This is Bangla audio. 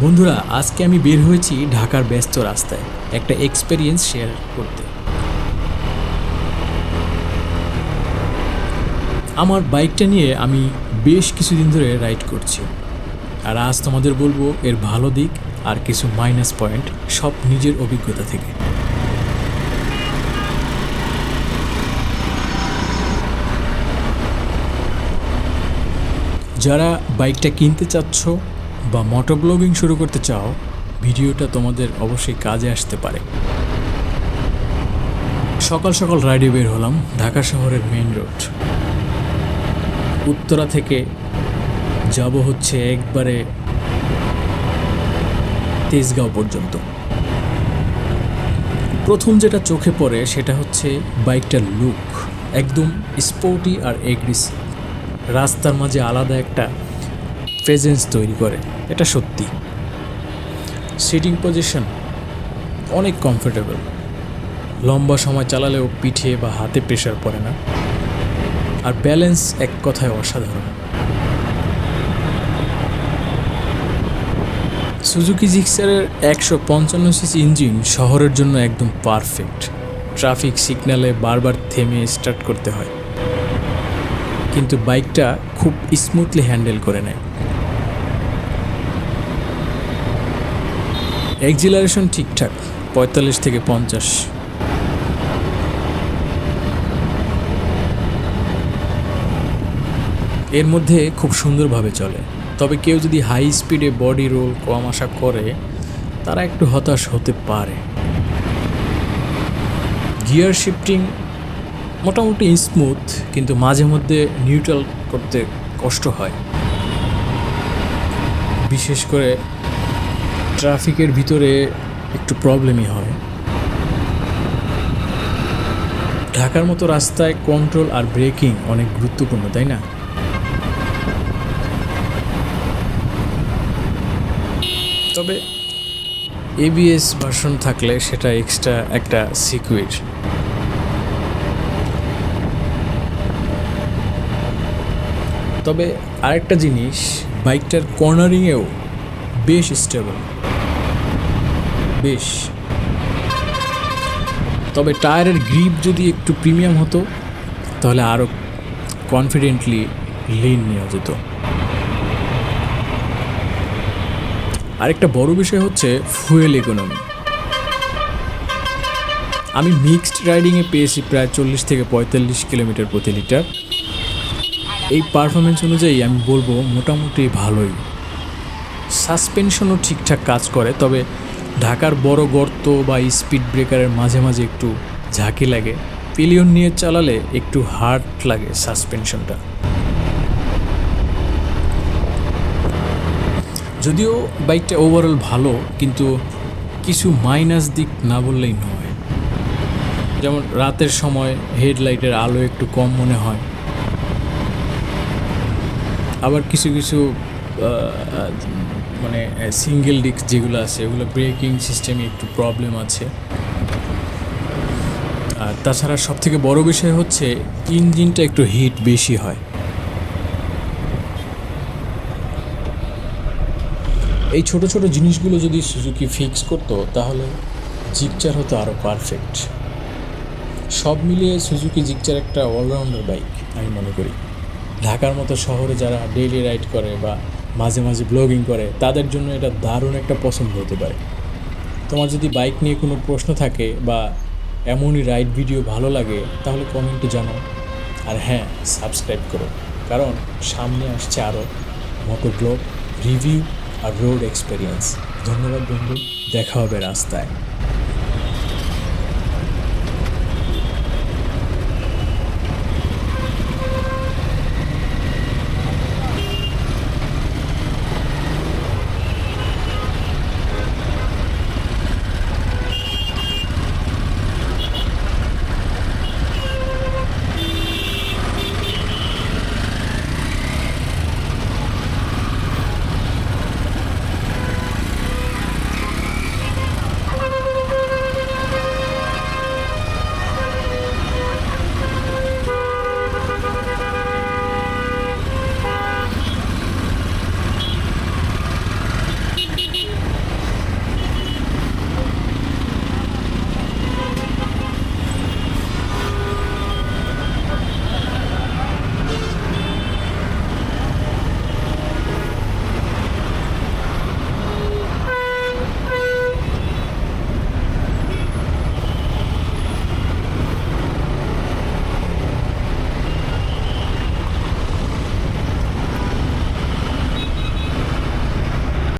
বন্ধুরা, আজকে আমি বের হয়েছি ঢাকার ব্যস্ত রাস্তায়। একটা এক্সপেরিয়েন্স শেয়ার করতে। আমার বাইকটা নিয়ে আমি বেশ কিছুদিন ধরে রাইড করছি। আর আজ তোমাদের বলব, এর ভালো দিক আর কিছু মাইনাস পয়েন্ট সব নিজের অভিজ্ঞতা থেকে। যারা বাইকটা কিনতে চাচ্ছ বা মোটর ব্লগিং শুরু করতে চাও, ভিডিওটা তোমাদের অবশ্যই কাজে আসতে পারে। সকাল সকাল রাইডে বের হলাম ঢাকা শহরের মেইন রোড। উত্তরা থেকে যাব হচ্ছে একবারে তেজগাঁও পর্যন্ত। প্রথম যেটা চোখে পড়ে সেটা হচ্ছে বাইকটার লুক, একদম স্পোর্টি আর এগ্রেসিভ রাস্তার মাঝে আলাদা একটা প্রেজেন্স তৈরি করে। এটা সত্যি। সিটিং পজিশন অনেক কমফোর্টেবল লম্বা সময় চালালেও পিঠে বা হাতে প্রেশার পড়ে না। আর ব্যালেন্স এক কথায় অসাধারণ। সুজুকি জিক্সারের একশো পঞ্চান্ন সিসি ইঞ্জিন শহরের জন্য একদম পারফেক্ট ট্রাফিক সিগন্যালে বারবার থেমে স্টার্ট করতে হয়। কিন্তু বাইকটা খুব স্মুথলি হ্যান্ডেল করে নেয়। এক্সিলারেশন ঠিকঠাক, পঁয়তাল্লিশ থেকে পঞ্চাশ। এর মধ্যে খুব সুন্দরভাবে চলে। তবে কেউ যদি হাই স্পিডে বডি রোল কম আশা করে, তারা একটু হতাশ হতে পারে। গিয়ার শিফটিং মোটামুটি স্মুথ, কিন্তু মাঝে মধ্যে নিউট্রাল করতে কষ্ট হয়। বিশেষ করে ট্রাফিকের ভিতরে একটু প্রবলেমই হয়। ঢাকার মতো রাস্তায় কন্ট্রোল আর ব্রেকিং অনেক গুরুত্বপূর্ণ, তাই না? তবে এবিএস ভার্সন থাকলে সেটা এক্সট্রা একটা সিকুইড তবে আরেকটা জিনিস, বাইকটার কর্নারিংয়েও বেশ স্টেবল বেশ। তবে টায়ারের গ্রিপ যদি একটু প্রিমিয়াম হতো, তাহলে আরও কনফিডেন্টলি লিন নেওয়া যেত। আরেকটা বড় বিষয় হচ্ছে ফুয়েল ইকোনমি আমি মিক্সড রাইডিংয়ে পেয়েছি প্রায় চল্লিশ থেকে পঁয়তাল্লিশ কিলোমিটার প্রতি লিটার। এই পারফরমেন্স অনুযায়ী আমি বলব মোটামুটি ভালোই। সাসপেনশনও ঠিকঠাক কাজ করে, তবে ঢাকার বড় গর্ত বা স্পিড ব্রেকারের মাঝে মাঝে একটু ঝাঁকি লাগে। পিলিয়ন নিয়ে চালালে একটু হার্ড লাগে সাসপেনশনটা যদিও বাইকটা ওভারঅল ভালো, কিন্তু কিছু মাইনাস দিক না বললেই নয়। যেমন রাতের সময় হেডলাইটের আলো একটু কম মনে হয়। আবার কিছু কিছু মানে সিঙ্গেল ডিস্ক যেগুলো আছে ওগুলো ব্রেকিং সিস্টেমে একটু প্রবলেম আছে। আর তাছাড়া সব থেকে বড় বিষয় হচ্ছে ইঞ্জিনটা একটু হিট বেশি হয়। এই ছোট ছোট জিনিসগুলো যদি সুজুকি ফিক্স করতো, তাহলে জিকচার হতো আরও পারফেক্ট সব মিলিয়ে সুজুকি জিকচার একটা অলরাউন্ডার বাইক আমি মনে করি। ঢাকার মতো শহরে যারা ডেইলি রাইড করে বা মাঝে মাঝে ব্লগিং করে, তাদের জন্য এটা দারুণ একটা পছন্দ হতে পারে। তোমার যদি বাইক নিয়ে কোনো প্রশ্ন থাকে বা এমনই রাইড ভিডিও ভালো লাগে, তাহলে কমেন্টে জানাও। আর হ্যাঁ সাবস্ক্রাইব করো। কারণ সামনে আসছে আরও মোটো ব্লগ রিভিউ আর রোড এক্সপেরিয়েন্স ধন্যবাদ বন্ধু, দেখা হবে রাস্তায়।